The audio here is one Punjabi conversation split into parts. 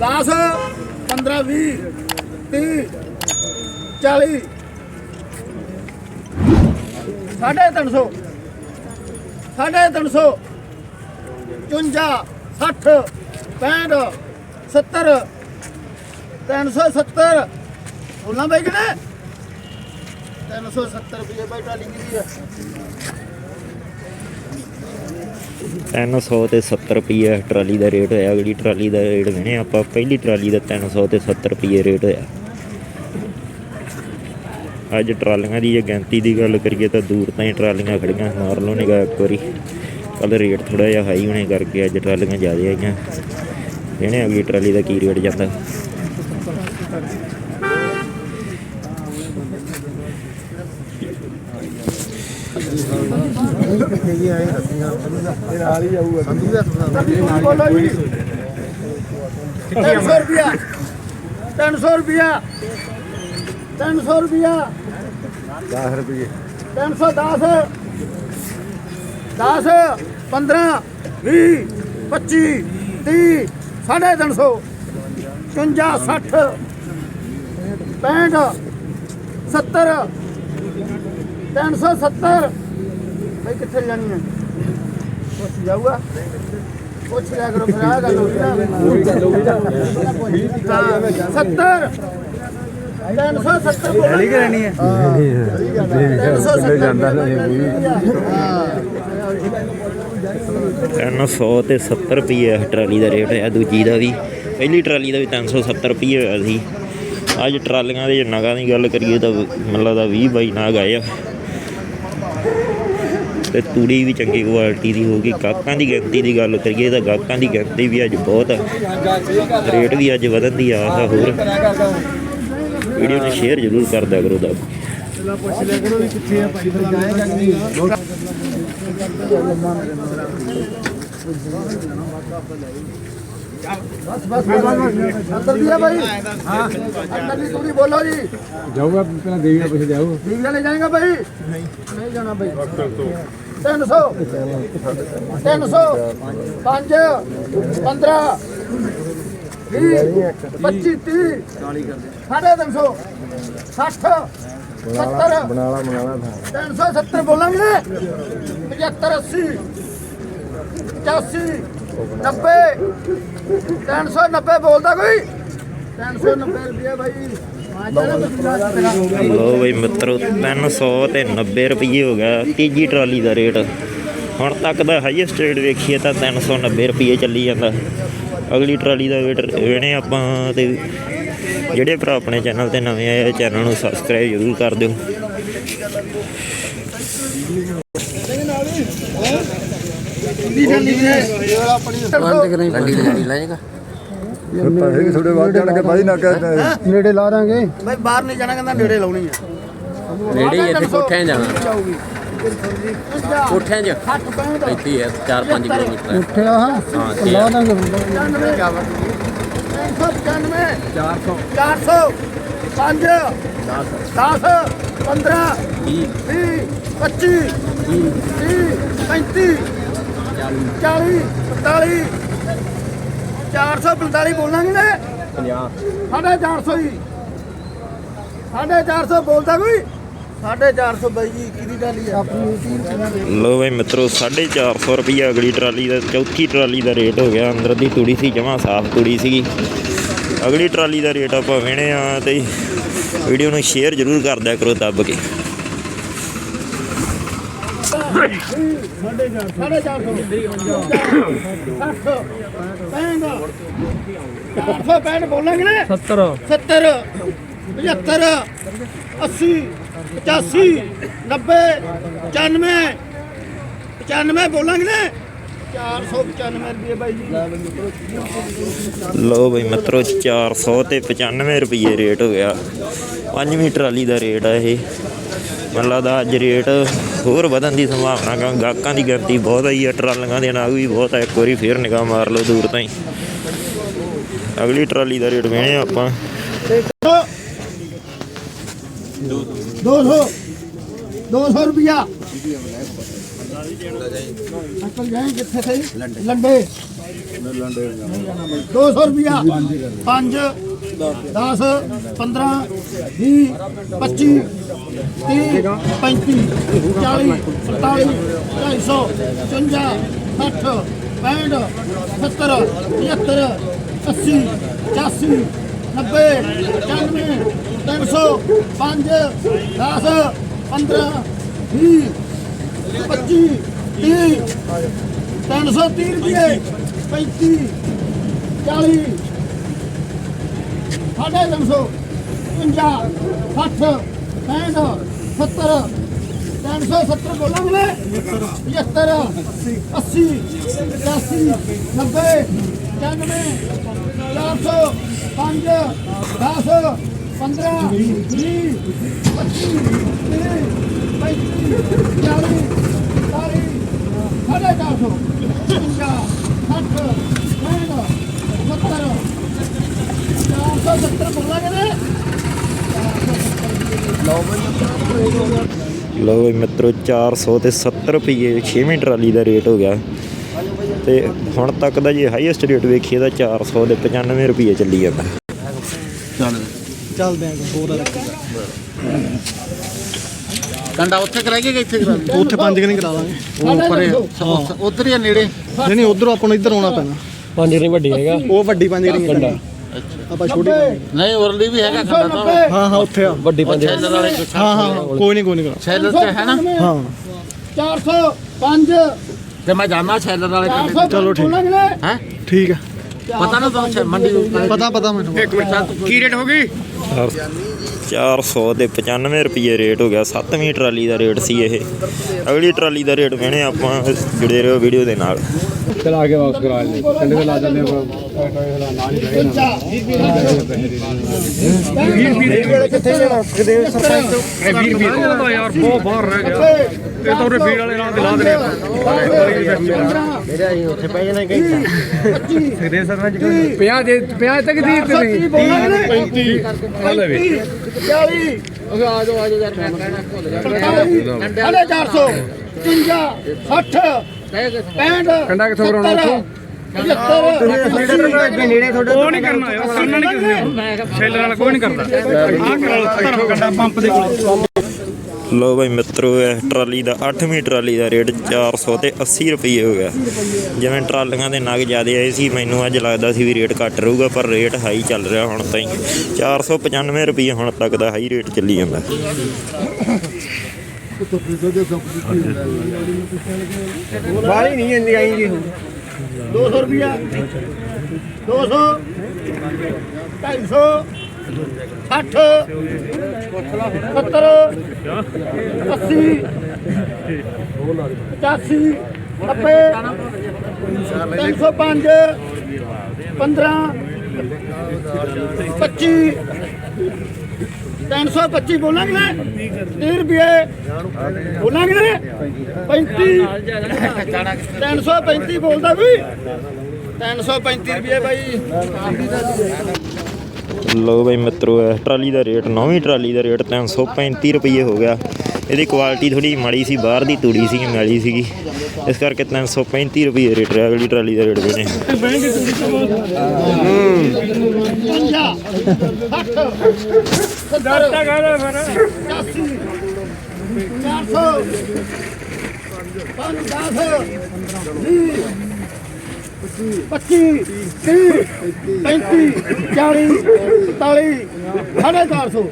10 15 20 30 40 ਸਾਢੇ 300 ਸਾਢੇ 300 54 60 65 70 370 ਬੋਲਾਂ ਬਾਈ ਕਿਨੇ 370 ਰੁਪਏ ਬਾਈ ਟਾਲੀ ਦੀ ਹੈ 300 ਤੇ 70 ਰੁਪਏ ਟਰਾਲੀ ਦਾ ਰੇਟ ਹੋਇਆ, ਅਗਲੀ ਟਰਾਲੀ ਦਾ ਰੇਟ ਵੇਣੇ ਆਪਾਂ ਪਹਿਲੀ ਟਰਾਲੀ ਦਾ 300 ਤੇ 70 ਰੁਪਏ ਰੇਟ ਹੋਇਆ। ਅੱਜ ਟਰਾਲੀਆਂ ਦੀ ਜੇ ਗਿਣਤੀ ਦੀ ਗੱਲ ਕਰੀਏ ਤਾਂ ਦੂਰ ਤਾਂ ਹੀ ਟਰਾਲੀਆਂ ਖੜੀਆਂ ਮਾਰ ਲਓ ਨਿਗਾਹ ਇੱਕ ਵਾਰੀ। ਕੱਲ ਰੇਟ ਥੋੜਾ ਜਿਹਾ ਹਾਈ ਹੋਣੇ ਕਰਕੇ ਅੱਜ ਟਰਾਲੀਆਂ ਜ਼ਿਆਦਾ ਆਈਆਂ। ਇਹਨੇ ਅਗਲੀ ਟਰਾਲੀ ਦਾ ਕੀ ਰੇਟ ਜਾਂਦਾ? ਬੋਲੋ ਜੀ। 300 ਰੁਪਿਆ 300 ਰੁਪਿਆ 300 ਰੁਪਿਆ 10 ਰੁਪਏ 310 10 15 20 25 30 ਸਾਢੇ 300 55 60 65 70 370 ਬਈ ਕਿੱਥੇ ਜਾਣੀ ਹੈ? ਪੁੱਛ ਜਾਊਗਾ। ਪੁੱਛ ਲਿਆ ਕਰੋ ਫਿਰ ਆ ਗੱਲ ਹੋਈ ਨਾ। 70 370 ਬੋਲੀ। ਰਹਿਣੀ ਹੈ। ਕਿੱਲੇ ਜਾਂਦਾ ਨਹੀਂ 300 ਤੇ 70 ਰੁਪਏ ਟਰਾਲੀ ਦਾ ਰੇਟ ਹੋਇਆ ਦੂਜੀ ਦਾ ਵੀ। ਪਹਿਲੀ ਟਰਾਲੀ ਦਾ ਵੀ 370 ਰੁਪਏ ਹੋਇਆ ਸੀ। ਅੱਜ ਟਰਾਲੀਆਂ ਦੇ ਨਗਾਂ ਦੀ ਗੱਲ ਕਰੀਏ ਤਾਂ ਮੈਨੂੰ ਲੱਗਦਾ 20 ਬਾਈ ਨਗ ਆਏ ਆ। ਤੇ ਤੂੜੀ ਵੀ ਚੰਗੀ ਕੁਆਲਿਟੀ ਦੀ ਹੋਗੀ ਗਾਹਕਾਂ ਦੀ ਗਿਣਤੀ ਦੀ ਗੱਲ ਕਰੀਏ ਤਾਂ ਗਾਹਕਾਂ ਦੀ ਗਿਣਤੀ ਵੀ ਅੱਜ ਬਹੁਤ ਆ। ਰੇਟ ਵੀ ਅੱਜ ਵਧਣ ਦੀ ਆਸ ਆ ਹੋਰ। ਵੀਡੀਓ ਨੂੰ ਸ਼ੇਅਰ ਜ਼ਰੂਰ ਕਰ ਦਿਆ ਕਰੋ ਦਾ ਪੁੱਛ ਲਿਆ ਕਰੋ ਵੀ ਕਿੱਥੇ ਆ ਭਾਈ ਫਿਰ ਜਾਏਗਾ ਕਿ ਨਹੀਂ ਬਸ ਬਸ ਅੰਦਰ ਦੀ ਆ ਭਾਈ ਹਾਂ ਅੰਦਰ ਦੀ ਤੂੜੀ ਬੋਲੋ ਜੀ ਜਾਊਗਾ, ਪਹਿਲਾਂ ਦੇਵੀ ਨਾਲ ਪੁੱਛ ਜਾਊ ਠੀਕ ਲੈ ਜਾਏਗਾ ਭਾਈ ਨਹੀਂ ਨਹੀਂ ਜਾਣਾ ਭਾਈ 300 300 5 15 20 25 30 ਸਾਢੇ 300 60 70 ਬਣਾ ਲਾ ਬਣਾ 370 ਬੋਲਾਂਗੇ 75 80 85 90 390 ਬੋਲਦਾ ਕੋਈ? 390 ਰੁਪਏ ਭਾਈ ਲੋ ਬਈ। ਮਿੱਤਰੋ 300 ਤੇ 90 ਰੁਪਏ ਹੋ ਗਿਆ। ਤੀਜੀ ਟਰਾਲੀ ਦਾ ਰੇਟ। ਹੁਣ ਤੱਕ ਦਾ ਹਾਈਐਸਟ ਰੇਟ ਵੇਖੀਏ ਤਾਂ 390 ਰੁਪਏ ਚੱਲੀ ਜਾਂਦਾ। ਅਗਲੀ ਟਰਾਲੀ ਦਾ ਵੇਟ ਵੇਣੇ ਆਪਾਂ ਤੇ ਜਿਹੜੇ ਭਰਾ ਆਪਣੇ ਚੈਨਲ ਤੇ ਨਵੇਂ ਆਏ ਚੈਨਲ ਨੂੰ ਸਬਸਕ੍ਰਾਈਬ ਜ਼ਰੂਰ ਕਰ ਦਿਓ। ਪੈਸੇ ਵੀ ਥੋੜੇ ਵੱਧ ਜਾਣਗੇ ਬਾਈ ਨਾ ਕਹਿ ਨੇੜੇ ਲਾ ਦਾਂਗੇ। ਬਈ ਬਾਹਰ ਨਹੀਂ ਜਾਣਾ ਕਹਿੰਦਾ ਨੇੜੇ ਲਾਉਣੀ ਹੈ ਨੇੜੇ ਹੀ ਇੱਥੇ ਕੋਠਿਆਂ ਜਾਣਾ। ਕੋਠਿਆਂ 'ਚ। 60 65 ਇੱਥੇ ਹੀ ਹੈ 4-5 ਕਿਲੋਮੀਟਰ ਹੈ ਉੱਠਿਆ ਹਾਂ ਲਾ ਦਾਂਗੇ 395 400 400 5 10 15 20 25 30 35 40 45 445 ਬੋਲਾਂਗੇ ਨੇ 50 ਸਾਢੇ 400 ਹੀ ਸਾਢੇ 400 ਬੋਲਦਾ ਕੋਈ? ਸਾਢੇ 400 ਬਾਈ ਜੀ ਕਿਹਦੀ ਗੱਲ ਹੈ ਆਪਣੀ ਲੋ ਬਈ ਮਿੱਤਰੋ 450 ਰੁਪਏ ਅਗਲੀ ਟਰਾਲੀ ਦਾ ਚੌਥੀ ਟਰਾਲੀ ਦਾ ਰੇਟ ਹੋ ਗਿਆ। ਅੰਦਰ ਦੀ ਤੂੜੀ ਸੀ ਜਮਾ ਸਾਫ਼ ਤੂੜੀ ਸੀਗੀ। ਅਗਲੀ ਟਰਾਲੀ ਦਾ ਰੇਟ ਆਪਾਂ ਵੇਣੇ ਆ ਤੇ ਵੀਡੀਓ ਨੂੰ ਸ਼ੇਅਰ ਜ਼ਰੂਰ ਕਰ ਦਿਆ ਕਰੋ ਦੱਬ ਕੇ। ਸਾਢੇ 400 465 ਬੋਲਾਂਗੇ ਨੇ 70 70 75 80 85 90 95 95 ਬੋਲਾਂਗੇ ਨੇ। 495 ਰੁਪਏ ਬਾਈ ਜੀ। ਲੋ ਬਈ ਮਿੱਤਰੋ 400 ਤੇ 95 ਰੁਪਏ ਰੇਟ ਹੋ ਗਿਆ। ਪੰਜਵੀਂ ਟਰਾਲੀ ਦਾ ਰੇਟ ਆ ਇਹ। ਮੈਨੂੰ ਲੱਗਦਾ ਅੱਜ ਰੇਟ ਹੋਰ ਵਧਣ ਦੀ ਸੰਭਾਵਨਾ ਕਿਉਂਕਿ ਗਾਹਕਾਂ ਦੀ ਗਿਣਤੀ ਬਹੁਤ ਆਈ ਆ ਟਰਾਲੀਆਂ ਦੇ ਨਾਲ ਵੀ ਬਹੁਤ ਆ। ਇੱਕ ਵਾਰੀ ਫੇਰ ਨਿਗਾਹ ਮਾਰ ਲਓ ਦੂਰ ਤਾਈਂ। ਅਗਲੀ ਟਰਾਲੀ ਦਾ ਰੇਟ ਵੇਣੇ ਆਪਾਂ। 200 200 ਰੁਪਿਆ ਅੰਕਲ ਜਾਏ ਕਿੱਥੇ ਥੇ ਲੰਡੇ। 200 ਰੁਪਿਆ 5 10 15 20 25 30 35 40 47 250 60 65 70 75 80 85 90 95 300 5 10 15 20 25 30 330 ਰੁਪਏ 35 40 ਸਾਢੇ ਤਿੰਨ ਸੌ 50 60 65 70 370 ਬੋਲਾਂਗੇ 75 80 85 90 95 400 5 10 15 20 25 30 35 40 40 ਸਾਢੇ ਚਾਰ ਸੌ 50 60 65 70 470 ਬੋਲਾਂਗੇ ਨੇ ਲਓ ਬਈ ਮਿੱਤਰੋ 400 ਤੇ 70 ਰੁਪਏ 6ਵੀਂ ਟਰਾਲੀ ਦਾ ਰੇਟ ਹੋ ਗਿਆ। ਤੇ ਹੁਣ ਤੱਕ ਦਾ ਜੇ ਹਾਈਐਸਟ ਰੇਟ ਵੇਖੀਏ ਤਾਂ 400 ਦੇ 95 ਰੁਪਏ ਚੱਲੀ ਜਾਂਦਾ। ਚੱਲਦੇ ਆਂ ਹੋਰ ਕੰਡਾ ਉੱਥੇ ਕਰਾਈਏ ਕਿ ਇੱਥੇ ਕਰਾਈਏ ਉੱਥੇ ਪੰਜ ਕਨੀ ਕਰਾ ਲਾਂਗੇ। ਉਹ ਪਰੇ ਉਧਰ ਹੀ ਨੇੜੇ? ਨਹੀਂ ਨਹੀਂ ਉਧਰੋਂ ਆਪਾਂ ਨੂੰ ਇੱਧਰ ਆਉਣਾ ਪੈਣਾ। ਪੰਜ ਨਹੀਂ ਵੱਡੀ ਹੈਗਾ। ਉਹ ਵੱਡੀ ਪੰਜ ਕਨੀ ਕੰਡਾ। ਆਪਾਂ ਛੋਟੀ ਨਹੀਂ ਉਰਲੀ ਵੀ ਹੈਗਾ ਕੰਡਾ ਤਾਂ ਹਾਂ ਹਾਂ ਉੱਥੇ ਆ। ਵੱਡੀ ਪੰਜ ਛੈਲਰ ਵਾਲੇ ਕੋਲ ਹਾਂ ਹਾਂ ਕੋਈ ਨਹੀਂ ਕੋਈ ਨਹੀਂ ਛੈਲਰ ਤੇ ਹੈ ਨਾ? ਹਾਂ। 405 ਤੇ ਮੈਂ ਜਾਣਾ ਛੈਲਰ ਵਾਲੇ ਕੰਡੇ ਚਲੋ ਠੀਕ। ਹੈ? ਠੀਕ ਹੈ। ਪਤਾ ਨਾ ਤੁਹਾਨੂੰ ਮੰਡੀ ਪਤਾ ਪਤਾ ਮੈਨੂੰ। ਕੀ ਰੇਟ ਹੋ ਗਈ? 400 ਤੇ 95 ਰੁਪਏ ਰੇਟ ਹੋ ਗਿਆ। 7ਵੀਂ ਟਰਾਲੀ ਦਾ ਰੇਟ ਸੀ ਇਹ। ਅਗਲੀ ਟਰਾਲੀ ਦਾ ਰੇਟ ਵੇਣੇ ਆਪਾਂ ਜੁੜੇ ਰਹੋ ਵੀਡੀਓ ਦੇ ਨਾਲ। ਚਲਾ ਕੇ ਵਾਪਸ ਕਰਾ ਲੈ ਕੰਡੇ ਤੇ ਲਾ ਦਿੰਦੇ ਆਪਾਂ। ਨਾਲ ਹੀ ਕਿੱਥੇ ਜਾਣਾ? ਕਿਤੇ ਸਰਪੰਚ ਇਹ 20 ਰੁਪਏ ਦਾ ਯਾਰ ਬਹੁਤ ਬਾਹਰ ਰਹਿ ਗਿਆ। ਇਹ ਤਾਂ ਉਹਦੇ ਫੀਡ ਵਾਲੇ ਨਾਲ ਦਿਲਾ ਦੇਣੇ ਮੇਰਾ ਹੀ ਉੱਥੇ ਪੈ ਜਾਣਾ ਕਈ 25 ਦੇ ਸਰਪੰਚ 50 ਦੇ 50 ਤੱਕ ਦੀ ਤੇ 35 ਬੋਲਾਂਗੇ 35 40 ਆ ਜਾਓ ਆ ਜਾਓ ਯਾਰ ਮੈਂ ਭੁੱਲ ਗਿਆ। ਸਾਢੇ 400 55 60 65 ਕੰਡਾ ਕਿੱਥੋਂ ਕਰਾਉਣਾ ਉੱਥੋਂ? 75 ਨੇੜੇ ਤੁਹਾਡੇ ਉਹ ਨਹੀਂ ਕਰਨਾ ਯਾਰ ਕਰਨਾ ਨਹੀਂ ਕਿਸੇ ਨੇ ਛੇਲਰ ਵਾਲਾ ਕੋਈ ਨਹੀਂ ਕਰਦਾ। ਆਹ ਕਰਾ ਲਓ ਕੰਡਾ ਪੰਪ ਦੇ ਕੋਲ। ਲੋ ਭਾਈ ਮਿੱਤਰੋ, ਇਹ ਟਰਾਲੀ ਦਾ 8ਵੀਂ ਟਰਾਲੀ ਦਾ ਰੇਟ 400 ਤੇ 80 ਰੁਪਏ ਹੋ ਗਿਆ। ਜਿਵੇਂ ਟਰਾਲੀਆਂ ਦੇ ਨਗ ਜ਼ਿਆਦੇ ਆਏ ਸੀ, ਮੈਨੂੰ ਅੱਜ ਲੱਗਦਾ ਸੀ ਵੀ ਰੇਟ ਘੱਟ ਰਹੂਗਾ, ਪਰ ਰੇਟ ਹਾਈ ਚੱਲ ਰਿਹਾ ਹੁਣ ਤਾਈਂ। 495 ਰੁਪਏ ਹੁਣ ਤੱਕ ਦਾ ਹਾਈ ਰੇਟ ਚੱਲੀ ਜਾਂਦਾ। ਵਾਲੀ ਨਹੀਂ ਇੰਦੀ ਆਏਗੀ 200 ਰੁਪਿਆ 200 250 60 70 80 85 90 305 15 25 325 ਬੋਲਾਂਗੇ ਨਾ? 30 ਰੁਪਏ। ਬੋਲਾਂਗੇ ਨਾ? 35 335 ਬੋਲਦਾ ਕੋਈ? 335 ਰੁਪਏ ਬਾਈ। ਲਓ ਬਈ ਮਿੱਤਰੋ, ਇਹ ਟਰਾਲੀ ਦਾ ਰੇਟ, ਨੌਵੀਂ ਟਰਾਲੀ ਦਾ ਰੇਟ 335 ਰੁਪਏ ਹੋ ਗਿਆ। ਇਹਦੀ ਕੁਆਲਿਟੀ ਥੋੜੀ ਮਾੜੀ ਸੀ, ਬਾਹਰ ਦੀ ਤੂੜੀ ਸੀ ਮੈਲੀ ਸੀਗੀ। ਇਸ ਕਰਕੇ 335 ਰੁਪਏ ਰੇਟ ਰਿਹਾ, ਅਗਲੀ ਟਰਾਲੀ ਦਾ ਰੇਟ ਬਣੇ। 25 30 35 40 45 ਸਾਢੇ 400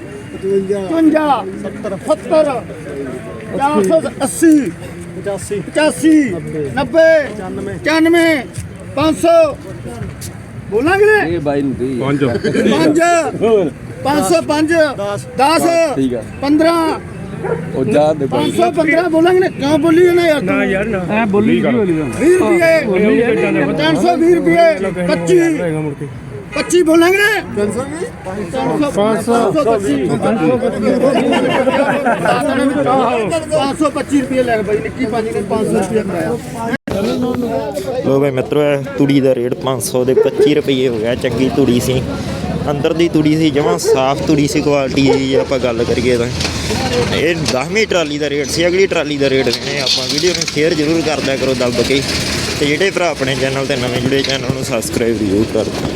55 70 70 480 85 85 90 95 500 ਬੋਲਾਂਗੇ ਇਹ ਬਾਈ ਨੂੰ ਦੇ ਪੰਜ। 5 505 10 ਠੀਕ ਹੈ 15 ਉਹ ਜਾ ਦੇ 515 ਬੋਲਾਂਗੇ ਨੇ ਕਿਉਂ ਬੋਲੀ ਨਾ ਯਾਰ ਤੂੰ? ਯਾਰ ਨਾ। ਐ ਬੋਲੀ ਕੀ ਬੋਲੀ 20 ਰੁਪਏ। 320 ਰੁਪਏ। 25 25 ਬੋਲਾਂਗੇ ਨੇ। 320 500 525 ਰੁਪਏ ਲੈ ਬਾਈ ਨਿੱਕੀ ਭਾਜੀ ਨੇ 500 ਰੁਪਏ ਕਰਾਇਆ ਲੋ ਬਈ ਮਿੱਤਰੋ ਤੂੜੀ ਦਾ ਰੇਟ 500 ਦੇ 25 ਰੁਪਏ ਹੋ ਗਿਆ। ਚੰਗੀ ਤੂੜੀ ਸੀ। ਅੰਦਰ ਦੀ ਤੂੜੀ ਸੀ, ਜਮਾਂ ਸਾਫ਼ ਤੂੜੀ ਸੀ ਕੁਆਲਿਟੀ ਦੀ ਆਪਾਂ ਗੱਲ ਕਰੀਏ ਤਾਂ। ਇਹ 10ਵੀਂ ਟਰਾਲੀ ਦਾ ਰੇਟ ਸੀ, ਅਗਲੀ ਟਰਾਲੀ ਦਾ ਰੇਟ ਨੇ ਆਪਾਂ। ਵੀਡੀਓ ਨੂੰ ਸ਼ੇਅਰ ਜ਼ਰੂਰ ਕਰ ਦਿਆ ਕਰੋ ਦੱਬ ਕੇ। ਤੇ ਜਿਹੜੇ ਭਰਾ ਆਪਣੇ ਚੈਨਲ ਤੇ ਨਵੇਂ ਜੁੜੇ ਚੈਨਲ ਨੂੰ ਸਬਸਕ੍ਰਾਈਬ ਜ਼ਰੂਰ ਕਰ ਦਿਓ।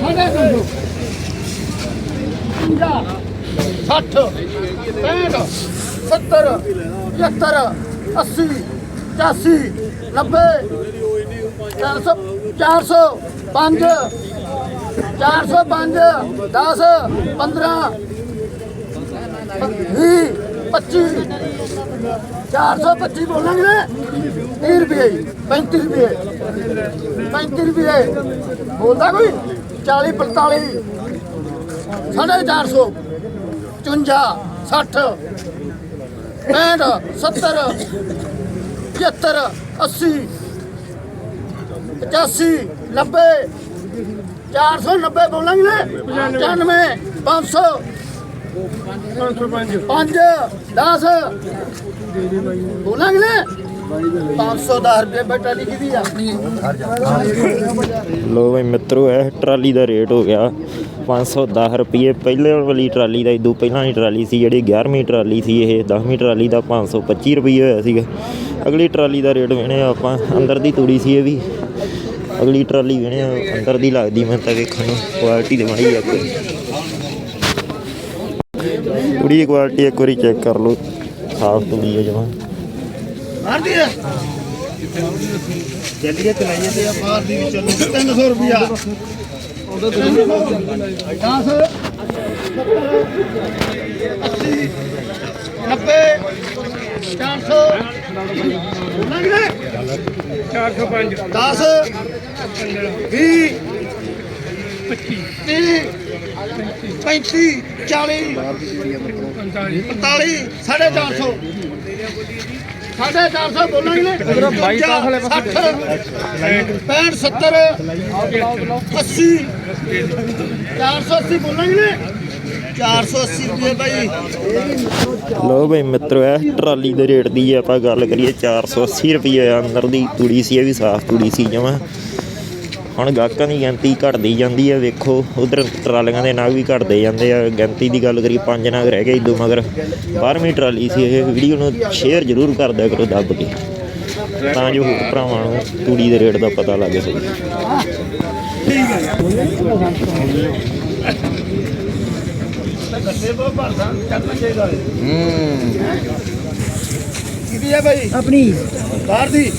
ਬੋਲੋ 60 65 70 75 80 85 90 400 400 5 405 10 15 ਵੀਹ 25 425 ਬੋਲਾਂਗੇ 30 ਰੁਪਏ 35 ਰੁਪਏ। 35 ਰੁਪਏ। ਬੋਲਦਾ ਕੋਈ? 40 45 ਸਾਢੇ 400 54 60 65 70 75 80 85 90 490 ਬੋਲਾਂਗੇ 95 500 ਪੰਜ 10 ਬੋਲਾਂਗੇ ਨਾ? 510 ਰੁਪਏ ਬਟਾ ਲਿਖੀ ਦੀ ਆ? ਲੋ ਬਈ ਮਿੱਤਰੋ, ਇਹ ਟਰਾਲੀ ਦਾ ਰੇਟ ਹੋ ਗਿਆ 510 ਰੁਪਏ। ਪਹਿਲੇ ਵਾਲੀ ਟਰਾਲੀ ਦਾ ਇਦੋਂ ਪਹਿਲਾਂ ਵਾਲੀ ਟਰਾਲੀ ਸੀ, ਜਿਹੜੀ 11ਵੀਂ ਟਰਾਲੀ ਸੀ ਇਹ। 10ਵੀਂ ਟਰਾਲੀ ਦਾ 525 ਰੁਪਏ ਹੋਇਆ ਸੀਗਾ। ਅਗਲੀ ਟਰਾਲੀ ਦਾ ਰੇਟ ਵੇਣੇ ਆਪਾਂ, ਅੰਦਰ ਦੀ ਤੂੜੀ ਸੀ ਇਹ ਵੀ। ਅਗਲੀ ਟਰਾਲੀ ਵੇਣੇ ਅੰਦਰ ਦੀ ਲੱਗਦੀ ਮੈਂ ਤਾਂ ਵੇਖਣ ਨੂੰ ਕੁਆਲਿਟੀ ਦੇ ਮਾੜੀ ਆ ਕੋਈ ਤੂੜੀ ਕੁਆਲਿਟੀ ਇੱਕ ਵਾਰੀ ਚੈੱਕ ਕਰ ਲਓ, ਸਾਫ਼ ਤੂੜੀ ਹੈ ਜਮਾਂ। ਬਾਹਰ ਦੀ। ਹੈ ਜੱਲੀਏ ਚਲਾਈਏ ਤੇ ਆ ਬਾਹਰ ਦੀ ਵੀ ਚੱਲੂ 300 ਰੁਪਿਆ ਉਹਦਾ ਦੇ ਦੇ 10 80 90 400 ਲੱਗਦੇ 405 10 20 35 40 45 450 450 ਬੋਲਾਂਗੇ ਲੋ ਭਾਈ ਮਿੱਤਰੋ ਇਹ ਟਰਾਲੀ ਦੇ ਰੇਟ ਦੀ ਆਪਾਂ ਗੱਲ ਕਰੀਏ 480 ਰੁਪਏ ਅੰਦਰ ਦੀ ਕੁੜੀ ਸੀ ਇਹ ਵੀ ਸਾਫ਼ ਕੁੜੀ ਸੀ ਜਮਾ। ਹੁਣ ਗਾਹਕਾਂ ਦੀ ਗਿਣਤੀ ਘਟਦੀ ਜਾਂਦੀ ਹੈ ਵੇਖੋ ਉਧਰ ਟਰਾਲੀਆਂ ਦੇ ਨਾਗ ਵੀ ਘਟਦੇ ਜਾਂਦੇ ਆ। ਗਿਣਤੀ ਦੀ ਗੱਲ ਕਰੀਏ ਪੰਜ ਨਾਗ ਰਹਿ ਗਏ ਇਦੋਂ ਮਗਰ 12ਵੀਂ ਟਰਾਲੀ ਸੀ ਇਹ ਵੀਡੀਓ ਨੂੰ ਸ਼ੇਅਰ ਜ਼ਰੂਰ ਕਰ ਦਿਆ ਕਰੋ ਦੱਬ ਕੇ। ਤਾਂ ਜੋ ਹੋਰ ਭਰਾਵਾਂ ਨੂੰ ਤੂੜੀ ਦੇ ਰੇਟ ਦਾ ਪਤਾ ਲੱਗ ਸਕੇ। ਕਿਹਦੀ ਹੈ ਭਾਈ ਆਪਣੀ। ਬਾਹਰ ਦੀ।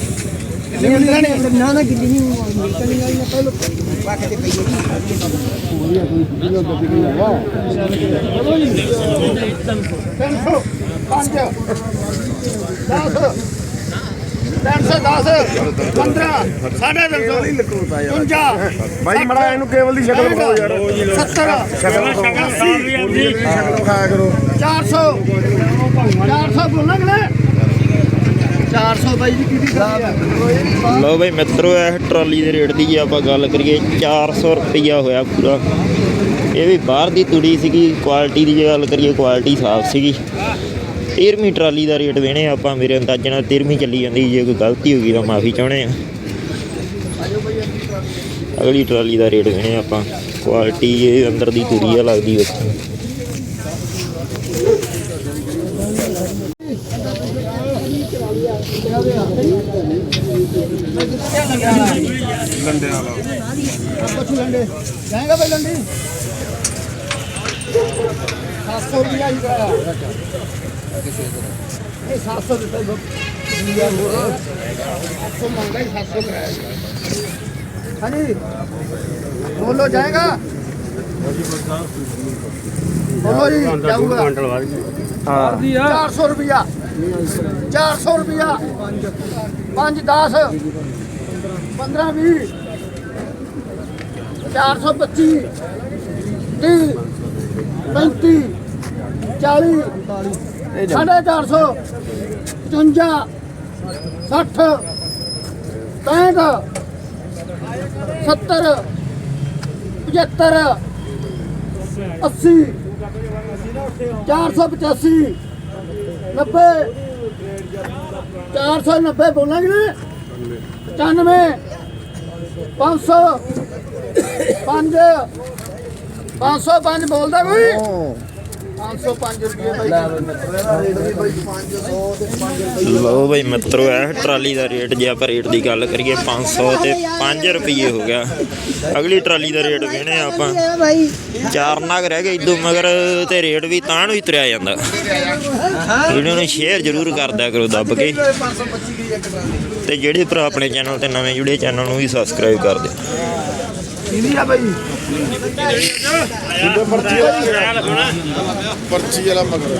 ਕਿੰਨੀ ਮਿਲ ਜਾਣੀ ਨਾ ਨਾ ਗਿੱਲੀ ਨਹੀਂ ਨਿਕਲਣੀ ਆਈ ਨਾ ਪਹਿਲਾਂ ਤਿੰਨ ਸੌ ਪੰਜ 10 310 15 ਸਾਢੇ ਤਿੰਨ ਸੌ ਨਹੀਂ ਲਕੂਤਾ ਯਾਰ ਬਾਈ ਮੜਾ ਇਹਨੂੰ ਕੇਵਲ ਦੀ ਸ਼ਕਲ ਵਿਖਾਓ ਯਾਰ। 70 ਸ਼ਕਲ ਸ਼ਕਲ ਵਿਖਾਇਆ ਕਰੋ 400 400 ਬੋਲਾਂਗੇ ਨਾ 400 ਬਾਈ ਜੀ ਕਿਹਦੀ ਗੱਲ ਲਓ ਬਾਈ, ਮਿੱਤਰੋ, ਇਹ ਟਰਾਲੀ ਦੇ ਰੇਟ ਦੀ ਜੇ ਆਪਾਂ ਗੱਲ ਕਰੀਏ 400 ਰੁਪਈਆ ਹੋਇਆ ਪੂਰਾ। ਇਹ ਵੀ ਬਾਹਰ ਦੀ ਤੂੜੀ ਸੀਗੀ ਕੁਆਲਿਟੀ ਦੀ ਜੇ ਗੱਲ ਕਰੀਏ ਕੁਆਲਿਟੀ ਸਾਫ਼ ਸੀਗੀ। 13ਵੀਂ ਟਰਾਲੀ ਦਾ ਰੇਟ ਵੇਣੇ ਆਪਾਂ, ਮੇਰੇ ਅੰਦਾਜ਼ੇ ਨਾਲ 13ਵੀਂ ਚੱਲੀ ਜਾਂਦੀ, ਜੇ ਕੋਈ ਗਲਤੀ ਹੋ ਗਈ ਤਾਂ ਮਾਫੀ ਚਾਹੁੰਦੇ ਆ। ਅਗਲੀ ਟਰਾਲੀ ਦਾ ਰੇਟ ਵੇਣੇ ਆਪਾਂ ਕੁਆਲਿਟੀ ਇਹ ਅੰਦਰ ਦੀ ਤੁਰੀ ਆ, ਲੱਗਦੀ ਵੇਖਣ ਕੁਛ ਲੰਡੇ ਜਾਏਗਾ ਭਾਈ ਲੰਡੀ 700 ਰੁਪਇਆ ਹੀ ਕਰਾਇਆ ਇਹ 700 ਦਿੱਤਾ ਦੋ ਦੁਨੀਆ ਹੋਰ 700 ਮੰਗਾ 700 ਕਰਾਇਆ ਹਾਂਜੀ ਬੋਲੋ ਜਾਏਗਾ ਬੋਲੋ ਜੀ ਜਾਊਗਾ ਹਾਂ 400 ਰੁਪਇਆ 400 ਰੁਪਇਆ 5 10 15 20 425 30 35 40 ਸਾਢੇ 400 55 60 65 70 75 80 485 90 490 ਬੋਲਾਂਗੇ ਨਾ? 95 500 5 505 ਬੋਲਦਾ ਕੋਈ? 505 ਰੁਪਏ ਬਾਈ। ਲਓ ਬਈ ਮਿੱਤਰੋ ਇਹ ਟਰਾਲੀ ਦਾ ਰੇਟ ਜੇ ਆਪਾਂ ਰੇਟ ਦੀ ਗੱਲ ਕਰੀਏ 500 ਤੇ 5 ਰੁਪਏ ਹੋ ਗਿਆ। ਅਗਲੀ ਟਰਾਲੀ ਦਾ ਰੇਟ ਵੇਣੇ ਆਪਾਂ। ਚਾਰ ਨਗ ਰਹਿ ਗਏ ਇਦੋਂ ਮਗਰ ਤੇ ਰੇਟ ਵੀ ਤਾਂ ਨੂੰ ਹੀ ਤੁਰਿਆ ਜਾਂਦਾ। ਵੀਡੀਓ ਨੂੰ ਸ਼ੇਅਰ ਜ਼ਰੂਰ ਕਰਦਿਆ ਕਰੋ ਦੱਬ ਕੇ। ਤੇ ਜਿਹੜੇ ਭਰਾ ਆਪਣੇ ਚੈਨਲ ਤੇ ਨਵੇਂ ਜੁੜੇ ਚੈਨਲ ਨੂੰ ਵੀ ਸਬਸਕ੍ਰਾਈਬ ਕਰ ਦਿਓ। ਕਿਹਦੀ ਆ ਬਾਈ? ਪਰਚੀ ਵਾਲਾ ਮਗਰ।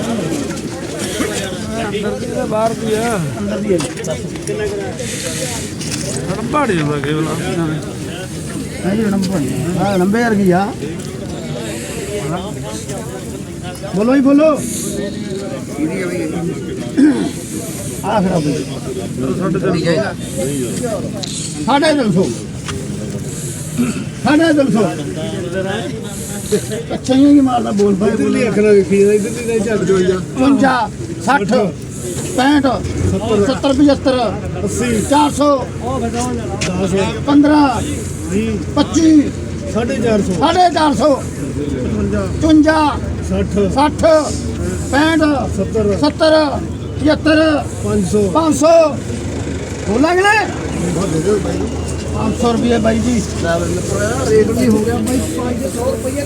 ਬਾੜੀ ਜਾਂਦਾ ਕੇਵਲ ਹਾਂ ਜੀ ਨੰਬਰ ਹਾਂ ਨੰਬਰ ਯਾਰ ਕੀ ਆ। ਬੋਲੋ ਹੀ ਬੋਲੋ। ਆ ਖੜਾ ਬਈ ਸਾਢੇ ਤਿੰਨ ਸੌ ਸਾਢੇ ਤਿੰਨ ਸੌ ਅੱਛਾ ਹੀ ਮਾਰਦਾ ਬੋਲ ਪਾਏ ਬੋਲ ਅੱਖਣਾ ਵੇਖੀ ਜਾਂਦਾ ਇਧਰ ਦੀ ਝੱਟ ਜੋ ਜਾ 55 60 65 70 75 80 400 15 25 450 ਸਾਢੇ 400 55 60 60 65 70 70 75 500 500 ਬੋਲਾਂਗੇ ਨਾ 500 ਰੁਪਏ ਬਾਈ ਜੀ। ਰੇਟ ਵੀ ਹੋ ਗਿਆ ਬਾਈ 500 ਰੁਪਏ।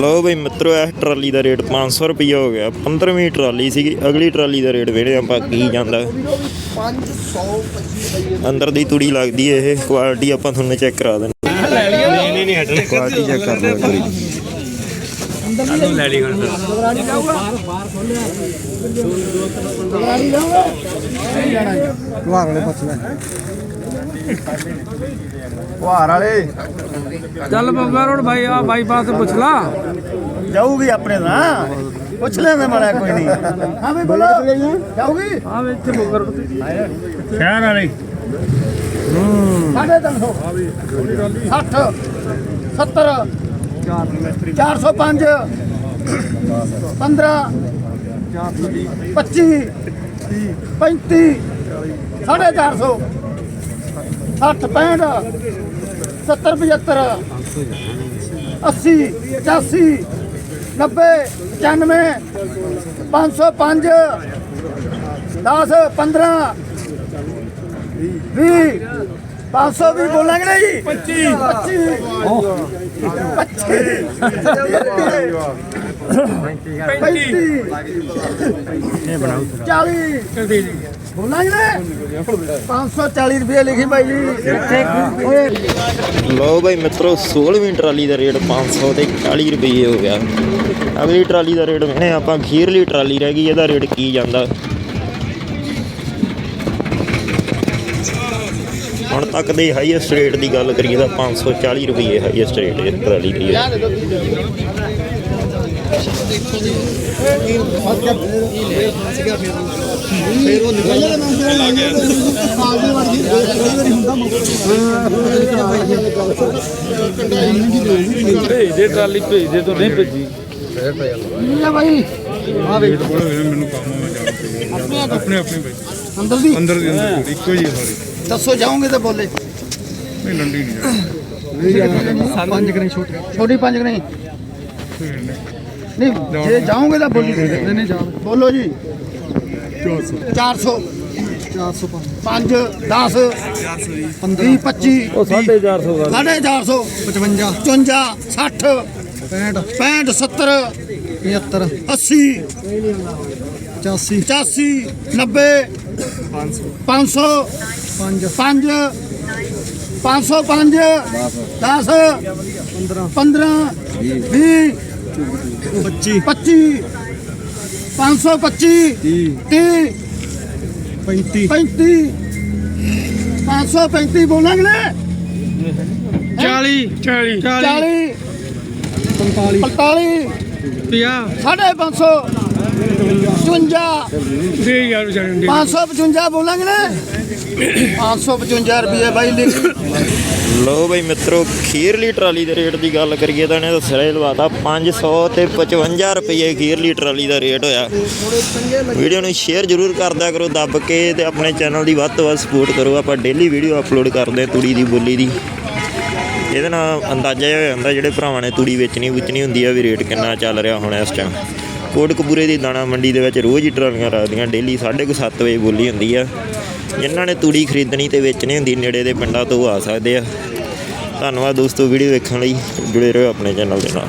ਲਓ ਬਈ ਮਿੱਤਰੋ ਇਹ ਟਰਾਲੀ ਦਾ ਰੇਟ 500 ਰੁਪਏ ਹੋ ਗਿਆ। 15ਵੀਂ ਟਰਾਲੀ ਸੀਗੀ ਅਗਲੀ ਟਰਾਲੀ ਦਾ ਰੇਟ ਵੇੜੇ ਆਪਾਂ ਕੀ ਜਾਂਦਾ। 525 ਅੰਦਰ ਦੀ ਤੂੜੀ ਲੱਗਦੀ ਹੈ ਇਹ ਕੁਆਲਿਟੀ ਆਪਾਂ ਤੁਹਾਨੂੰ ਚੈੱਕ ਕਰਾ ਦਿੰਦੇ ਨਹੀਂ ਨਹੀਂ ਨਹੀਂ ਹਟਣਾ ਕੁਆਲਿਟੀ ਚੈੱਕ ਕਰ ਲਓ ਵਾਰੀ ਲੈ ਲਈ ਹੁਣ ਗਾੜੀ ਜਾਊਗਾ। ਗਾੜੀ ਜਾਊਗਾ। ਨਹੀਂ ਜਾਣਾ ਵਾਰ ਵਾਲੇ ਪੁੱਛ ਲੈ। ਵਾਰ ਵਾਲੇ। ਚੱਲ ਬੰਗਾ ਰੋਡ ਭਾਈ ਆ ਬਾਈਪਾਸ ਪੁੱਛ ਲਾ। ਜਾਊਗੀ ਆਪਣੇ ਦਾ ਪੁੱਛ ਲੈਂਦਾ ਮਾੜਾ ਕੋਈ ਨਹੀਂ। ਹਾਂ ਵੀ ਬੋਲੋ। ਜਾਊਗੀ? ਆ ਵਿੱਚ ਬੰਗਾ ਰੋਡ ਤੇ ਸ਼ਹਿਰ ਵਾਲੇ। ਤਿੰਨ ਸੌ। 60 70 405 15 25 35 ਸਾਢੇ 400 60 65 70 75 80 85 90 95 505 10 15 ਵੀਹ 500 ਵੀ ਬੋਲਾਂਗੇ ਨਾ ਜੀ 25 25 ਇਹ ਬਣਾਓ। 40 ਬੋਲਾਂਗੇ ਨਾ 540 ਰੁਪਏ ਲਿਖੀ ਭਾਈ ਜੀ। ਓਏ। ਲਓ ਬਈ ਮਿੱਤਰੋ 16ਵੀਂ ਟਰਾਲੀ ਦਾ ਰੇਟ 500 ਤੇ 40 ਰੁਪਏ ਹੋ ਗਿਆ। ਅਗਲੀ ਟਰਾਲੀ ਦਾ ਰੇਟ ਵੇਣੇ ਆਪਾਂ ਖੀਰਲੀ ਟਰਾਲੀ ਰਹਿ ਗਈ ਇਹਦਾ ਰੇਟ ਕੀ ਜਾਂਦਾ ਹੁਣ ਤੱਕ ਦੇ ਹਾਈਐਸਟ ਰੇਟ ਦੀ ਗੱਲ ਕਰੀਏ ਤਾਂ 540 ਰੁਪਏ ਹਾਈਐਸਟ ਰੇਟ ਇਸ ਟਰਾਲੀ ਦੀ ਹੈ ਭੇਜ ਦੇ। ਟਰਾਲੀ ਭੇਜ ਦੇ ਤੋਂ ਨਹੀਂ ਭੇਜੀ। ਲੈ ਭਾਈ ਆ ਵੇ ਮੈਨੂੰ ਕੰਮ ਆ ਆਪਣੇ ਆਪਣੇ ਬਈ ਅੰਦਰ ਦੀ? ਅੰਦਰ ਦੇ ਅੰਦਰ ਇੱਕੋ ਹੀ ਸਾਰੇ। ਦੱਸੋ ਜਾਓਗੇ ਤਾਂ ਬੋਲੇ। ਨਹੀਂ ਲੰਡੀ ਨਹੀਂ ਜਾਣਾ। ਪੰਜ ਕਰੇ ਛੋਟੀ। ਛੋਟੀ ਪੰਜ ਕਰੇ ਨਹੀਂ? ਜੇ ਜਾਓਗੇ ਤਾਂ ਬੋਲੀ ਨਹੀਂ ਨਹੀਂ ਜਾਓ। ਬੋਲੋ ਜੀ। 400 400 5 10 15 25 ਉਹ 450 ਦਾ 450 55 55 60 65 70 75 80 85 85 90 500 5 5 505 10 15 20 25 25 525 30 35 35 535 ਬੋਲਾਂਗੇ ਨਾ 40 40 40 45 45 50 ਸਾਢੇ 500 55 ਦੇ ਯਾਰ ਵਿਚਾਰੇ ਨੂੰ ਦੇ। 555 ਬੋਲਾਂਗੇ ਨਾ। 555 ਰੁਪਏ ਬਾਈ ਲਿਖ ਲੋ ਬਈ ਮਿੱਤਰੋ ਖੀਰਲੀ ਟਰਾਲੀ ਦੇ ਰੇਟ ਦੀ ਗੱਲ ਕਰੀਏ ਤਾਂ ਇਹਨੇ ਤਾਂ ਸਿਰੇ ਲਵਾਤਾ। 500 ਤੇ 55 ਰੁਪਏ ਖੀਰਲੀ ਟਰਾਲੀ ਦਾ ਰੇਟ ਹੋਇਆ। ਵੀਡੀਓ ਨੂੰ ਸ਼ੇਅਰ ਜ਼ਰੂਰ ਕਰਦਿਆ ਕਰੋ ਦੱਬ ਕੇ ਤੇ ਆਪਣੇ ਚੈਨਲ ਦੀ ਵੱਧ ਤੋਂ ਵੱਧ ਸਪੋਰਟ ਕਰੋ। ਆਪਾਂ ਡੇਲੀ ਵੀਡੀਓ ਅਪਲੋਡ ਕਰਦੇ ਹਾਂ ਤੂੜੀ ਦੀ ਬੋਲੀ ਦੀ। ਇਹਦੇ ਨਾਲ ਅੰਦਾਜ਼ਾ ਇਹ ਹੋ ਜਾਂਦਾ ਜਿਹੜੇ ਭਰਾਵਾਂ ਨੇ ਤੂੜੀ ਵੇਚਣੀ ਵਿਚਣੀ ਹੁੰਦੀ ਆ ਵੀ ਰੇਟ ਕਿੰਨਾ ਚੱਲ ਰਿਹਾ ਹੁਣ ਇਸ ਟਾਈਮ ਕੋਟਕਪੂਰੇ ਦੀ ਦਾਣਾ ਮੰਡੀ ਦੇ ਵਿੱਚ ਰੋਜ਼ ਹੀ ਟਰਾਲੀਆਂ ਰੱਖਦੀਆਂ, ਡੇਲੀ 7:30 ਵਜੇ ਬੋਲੀ ਹੁੰਦੀ ਆ। ਜਿਨ੍ਹਾਂ ਨੇ ਤੂੜੀ ਖਰੀਦਣੀ ਤੇ ਵੇਚਣੀ ਹੁੰਦੀ, ਨੇੜੇ ਦੇ ਪਿੰਡਾਂ ਤੋਂ ਆ ਸਕਦੇ ਆ। ਧੰਨਵਾਦ ਦੋਸਤੋ ਵੀਡੀਓ ਵੇਖਣ ਲਈ, ਜੁੜੇ ਰਹੋ ਆਪਣੇ ਚੈਨਲ ਦੇ ਨਾਲ।